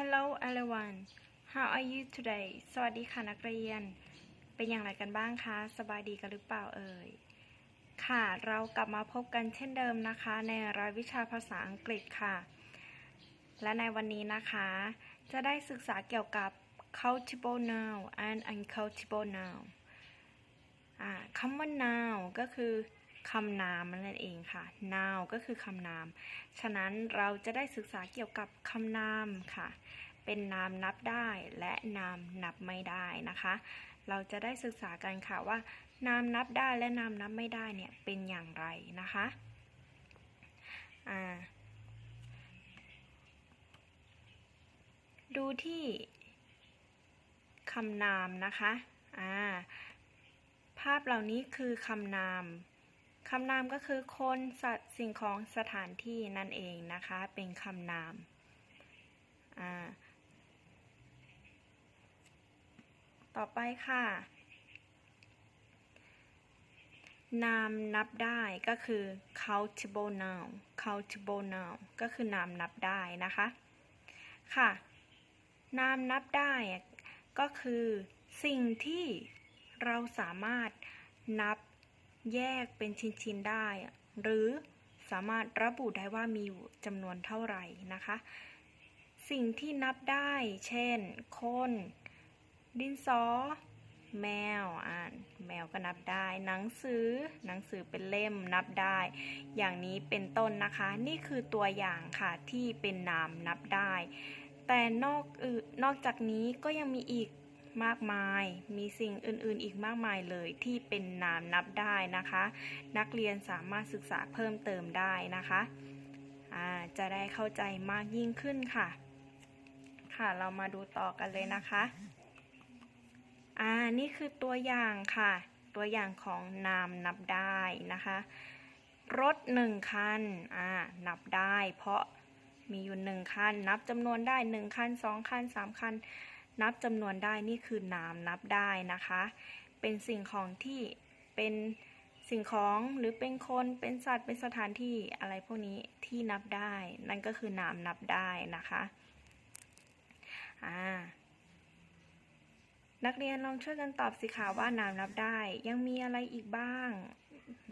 Hello everyone How are you today สวัสดีค่ะนักเรียน เป็นอย่างไรกันบ้างคะ สบายดีกันหรือเปล่าเอ่ย ค่ะ เรากลับมาพบกันเช่นเดิมนะคะ ในรายวิชาภาษาอังกฤษค่ะ และในวันนี้นะคะ จะได้ศึกษาเกี่ยวกับ countable noun and uncountable noun คำว่า noun ก็คือ คำนามนั่นเองค่ะ noun ก็คือคำนาม ฉะนั้นเราจะได้ศึกษาเกี่ยวกับคำนามค่ะ เป็นนามนับได้และนามนับไม่ได้นะคะ เราจะได้ศึกษากันค่ะว่า นามนับได้และนามนับไม่ได้เนี่ยเป็นอย่างไรนะคะดูที่คำนามนะคะ อ่า ภาพเหล่านี้คือคำนาม คำนามก็คือคนสัตว์สิ่งของสถานที่นั่นเองนะคะ เป็นคำนามอ่าต่อไปค่ะ นามนับได้ก็คือ countable noun countable noun ก็คือนามนับได้นะคะ ค่ะ นามนับได้ก็คือ สิ่งที่เราสามารถนับ แยกเป็นชิ้นๆได้หรือสามารถระบุได้ว่ามีอยู่จำนวนเท่าไหร่นะคะ สิ่งที่นับได้ เช่น คน ดินสอ แมว อ่าน แมวก็นับได้ หนังสือ หนังสือเป็นเล่มนับได้ อย่างนี้เป็นต้นนะคะ นี่คือตัวอย่างค่ะที่เป็นนามนับได้ แต่นอกอนอกจากนี้ก็ยังมีอีก มากมาย มีสิ่งอื่นๆ อีกมากมายเลยที่เป็นนามนับได้นะคะ นักเรียนสามารถศึกษาเพิ่มเติมได้นะคะจะได้เข้าใจมากยิ่งขึ้นค่ะ ค่ะเรามาดูต่อกันเลยนะคะอ่านี่คือตัวอย่างค่ะ ตัวอย่างของนามนับได้นะคะ รถหนึ่งคันอ่านับได้ เพราะมีอยู่หนึ่งคัน นับจำนวนได้หนึ่งคันสองคันสามคัน นับจำนวนได้นี่คือนามนับได้นะคะ เป็นสิ่งของที่เป็นสิ่งของหรือเป็นคนเป็นสัตว์เป็นสถานที่อะไรพวกนี้ที่นับได้ นั่นก็คือนามนับได้นะคะอ่านักเรียนลองช่วยกันตอบสิคะว่านามนับได้ ยังมีอะไรอีกบ้าง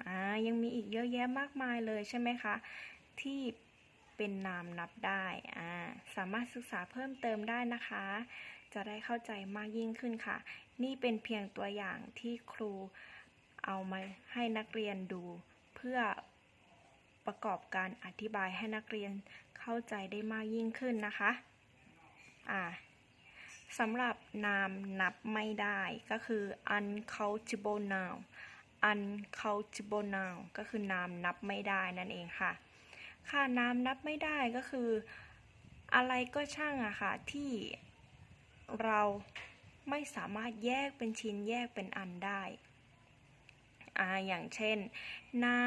อ่ายังมีอีกเยอะแยะมากมายเลยใช่ไหมคะ ที่ เป็นนามนับได้อ่าสามารถศึกษาเพิ่มเติมได้นะคะ จะได้เข้าใจมากยิ่งขึ้นค่ะ นี่เป็นเพียงตัวอย่างที่ครูเอามาให้นักเรียนดู เพื่อประกอบการอธิบายให้นักเรียนเข้าใจได้มากยิ่งขึ้นนะคะอ่าสำหรับนามนับไม่ได้ก็คือ uncountable noun uncountable noun ก็คือนามนับไม่ได้นั่นเองค่ะ ค่ะนามนับไม่ได้ก็คือ อะไรก็ช่างอะค่ะ ที่เราไม่สามารถแยกเป็นชิ้นแยกเป็นอันได้อาอย่างเช่น น้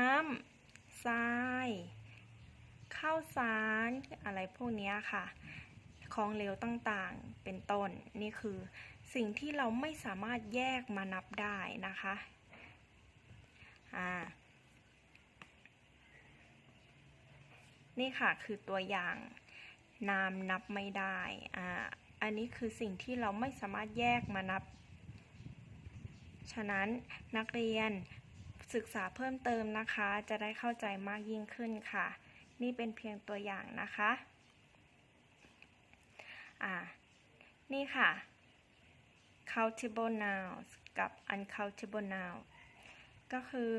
ำทรายข้าวสารอะไรพวกนี้ค่ะ ของเหลวต่างๆ เป็นต้น นี่คือสิ่งที่เราไม่สามารถแยกมานับได้นะคะ อ่า นี่ค่ะคือตัวอย่างนามนับไม่ได้อ่าอันนี้คือสิ่งที่เราไม่สามารถแยกมานับ ฉะนั้นนักเรียนศึกษาเพิ่มเติมนะคะ จะได้เข้าใจมากยิ่งขึ้นค่ะ นี่เป็นเพียงตัวอย่างนะคะอ่านี่ค่ะ countable nouns กับ uncountable nouns ก็คือ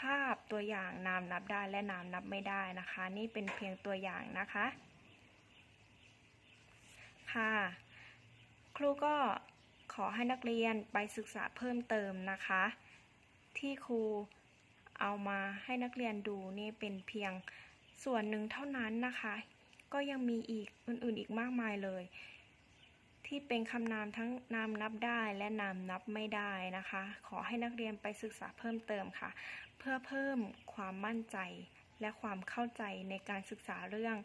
ภาพตัวอย่างนามนับได้และนามนับไม่ได้นะคะ นี่เป็นเพียงตัวอย่างนะคะ ค่ะ ครูก็ขอให้นักเรียนไปศึกษาเพิ่มเติมนะคะ ที่ครูเอามาให้นักเรียนดูนี่เป็นเพียงส่วนหนึ่งเท่านั้นนะคะ ก็ยังมีอีกอื่นๆอีกมากมายเลย ที่เป็นคำนามทั้งนามนับได้และนามนับไม่ได้นะคะ ขอให้นักเรียนไปศึกษาเพิ่มเติมค่ะ เพื่อเพิ่มความมั่นใจและความเข้าใจในการศึกษาเรื่อง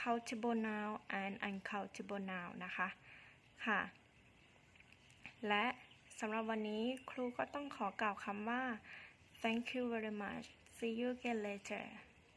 countable noun and uncountable noun นะคะค่ะ และสำหรับวันนี้ครูก็ต้องขอกล่าวคำว่า thank you very much see you again later